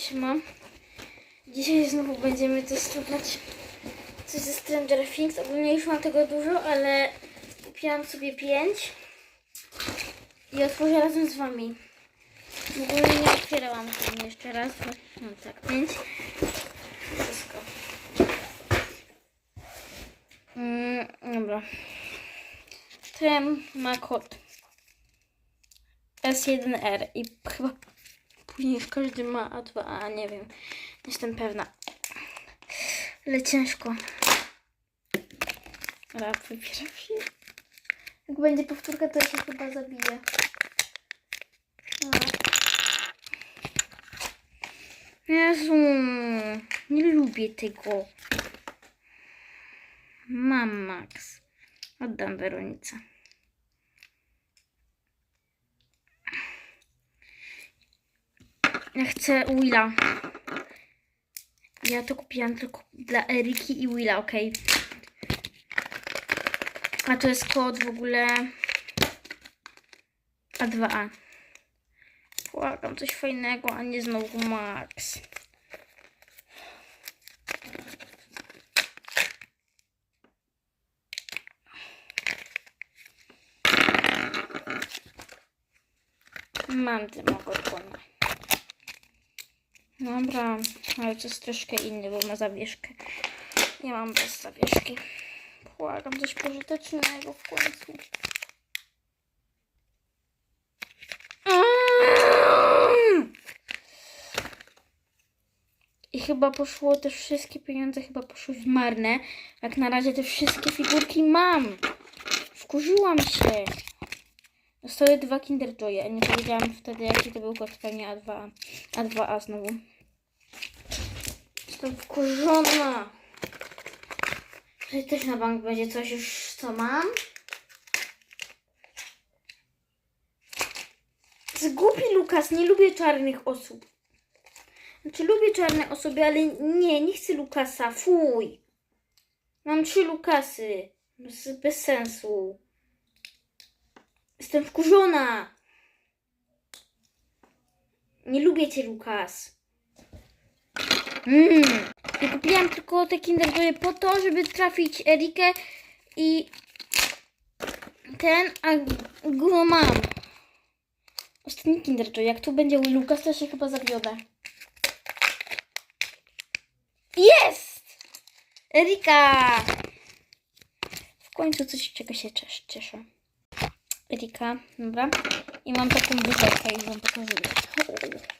Siema. Dzisiaj znowu będziemy testować coś ze Stranger Things. Ogólnie już mam tego dużo, ale kupiłam sobie pięć i otworzę razem z wami. W ogóle nie otwierałam tego jeszcze raz. bo- No tak, pięć. Wszystko. Mm, dobra. Ten ma kod S1R i chyba już każdy ma A2A, nie wiem. Nie jestem pewna. Ale ciężko. Rap wybieram się. Jak będzie powtórka, to się chyba zabije. A. Jezu, nie lubię tego. Mam Max. Oddam Weronice. Chcę Willa. Ja to kupiłam tylko dla Eriki i Willa, ok. A to jest kod w ogóle A2A. Płakam coś fajnego, a nie znowu Max. Mam demogorgona. Dobra, ale to jest troszkę inny, bo ma zawieszkę. Nie mam bez zawieszki. Błagam coś pożytecznego w końcu. Mm! I chyba poszło te wszystkie pieniądze, chyba poszły w marne. Jak na razie te wszystkie figurki mam. Wkurzyłam się. Dostały dwa Kinder Joye. Nie powiedziałam wtedy, jaki to był kod pewnie A2A. A2A znowu. Jestem wkurzona. Tutaj też na bank będzie coś już, co mam. Zgubi Lukas, nie lubię czarnych osób. Znaczy lubię czarne osoby, ale nie, nie chcę Lukasa, fuj. Mam trzy Lukasy. Bez, bez sensu. Jestem wkurzona. Nie lubię cię, Lukas. Mm. I kupiłam tylko te Kinder Joy po to, żeby trafić Erikę i ten, a go mam. Ostatni Kinder Joy. Jak tu będzie Lukas, to się chyba zawiodę. Jest! Erika! W końcu coś, czego się cies- cieszę. Erika, dobra. I mam taką butelkę i wam pokazuję.